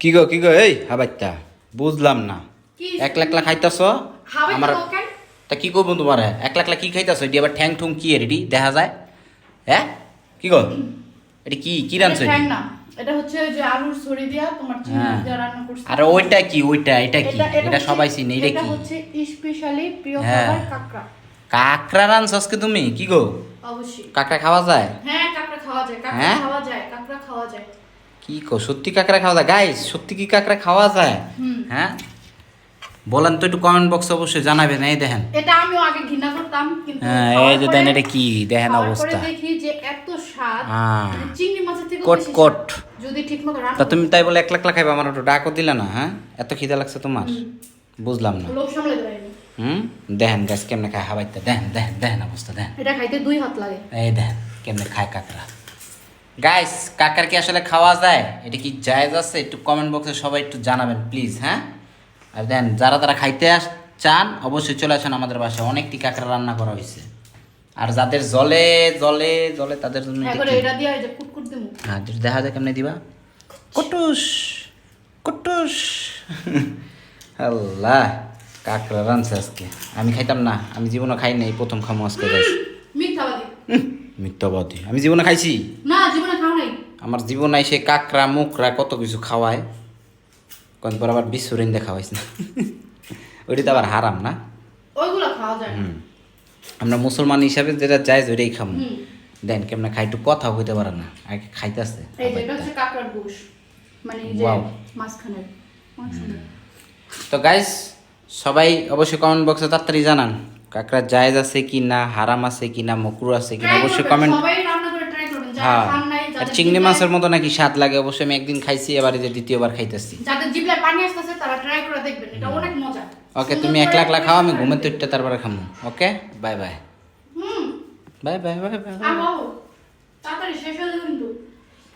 কি গো কি গো এই হাবাইতা বুঝলাম না। এক লাখ লাখ খাইতাছ? আমার তা কি করব তোমার? এক লাখ লাখ কি খাইতাছ? এটি আবার ঠ্যাং ঠুং কি এটি? দেখা যায়? হ্যাঁ? কি গো? এটি কি কি রানছ এটা? হচ্ছে যে আলুর ছড়ি দিয়া তোমার চিংড়ি হ্যাঁ। দিয়া রান্না করছে। আর ওইটা কি? ওইটা এটা কি? এটা সবাই চিনে এটা কি? এটা হচ্ছে স্পেশালি প্রিয় হ্যাঁ। খাবার কাঁকড়া। কাকড়া রানছস কি তুমি? কি গো? অবশ্যই। কাকড়া খাওয়া যায়? হ্যাঁ কাঁকড়া খাওয়া যায়। কাঁকড়া হ্যাঁ? খাওয়া যায় কাঁকড়া খাওয়া যায় কি কো সত্যি কাঁকড়া খাওয়া যায়? গাইস সত্যি কি কাঁকড়া খাওয়া যায়? হ্যাঁ? বলেন তো একটু কমেন্ট বক্সে অবশ্যই জানাবেন এই দেখেন। এটা আমিও আগে ঘৃণা করতাম কিন্তু হ্যাঁ এই যে দেন এটা কি দেখেন অবস্থা। দেখি যে এত স্বাদ হ্যাঁ। মানে চিংড়ি মাছের থেকে কট কট। যদি ঠিকমতো রান্না তা তুমি তাই বলে এক লাখ লাখ খাইবা? আমার একটু ডাকও দিলে না হ্যাঁ? এত খিদে লাগছে তোমার? বুঝলাম না। লোভ সামলাতে পারিনি। হুম? দেখেন গ্যাস কেমনে খায় হাবাইতে। দেখেন দেখেন দেখেন অবস্থা দেখেন। এটা খাইতে দুই হাত লাগে। এই দেখেন কেমনে খায় কাকড়া। গাইস কাকার কি আসলে খাওয়া যায়? এটা কি জায়জ আছে? একটু কমেন্ট বক্সে সবাই একটু জানাবেন প্লিজ হ্যাঁ? আর দেন যারা তারা খাইতে আস চান অবশ্যই চলে আসেন আমাদের বাসায়। অনেকটি কাকড়া রান্না করা হয়েছে। আর যাদের জলে জলে জলে তাদের জন্য হ্যাঁ যদি দেখা যায় কেমনে দিবা? কুটুস কুটুস। আল্লাহ কাকড়া রানছে আজকে। আমি খাইতাম না আমি জীবনে খাই নাই প্রথম খামো আজকে মিথ্যাবাদী। মিথ্যাবাদী। আমি জীবনে খাইছি? না আমার জীবনে সে কাকড়া মুকরা কত কিছু খাওয়ায়। কোন পর আবার বিশ্বরেন দেখা হয়েছে না। ওইটা তো আবার হারাম না। ওইগুলো খাওয়া যায় হুম। আমরা মুসলমান হিসাবে যেটা চাই ওইটাই খামো। হুম। দেন কেমন খাই একটু কথা হইতে পারে না। আগে খাইতেছে মানে। তো গাইস সবাই অবশ্যই কমেন্ট বক্সে তাড়াতাড়ি জানান কাকড়া জায়েজ আছে কি না হারাম আছে কি না মকরু আছে কি না অবশ্যই কমেন্ট হ্যাঁ। আর চিংড়ি মাছের মতো নাকি স্বাদ লাগে অবশ্যই আমি একদিন খাইছি এবার যে দ্বিতীয়বার খাইতেছি। যাদের জিভলায় পানি আসতেছে তারা ট্রাই করে দেখবেন এটা অনেক মজা। ওকে তুমি একলা একলা খাও আমি ঘুমে। তুইটা তারপরে খামু ওকে? Bye bye. হুম। বাই বাই বাই বাই তাড়াতাড়ি শেষ হয়ে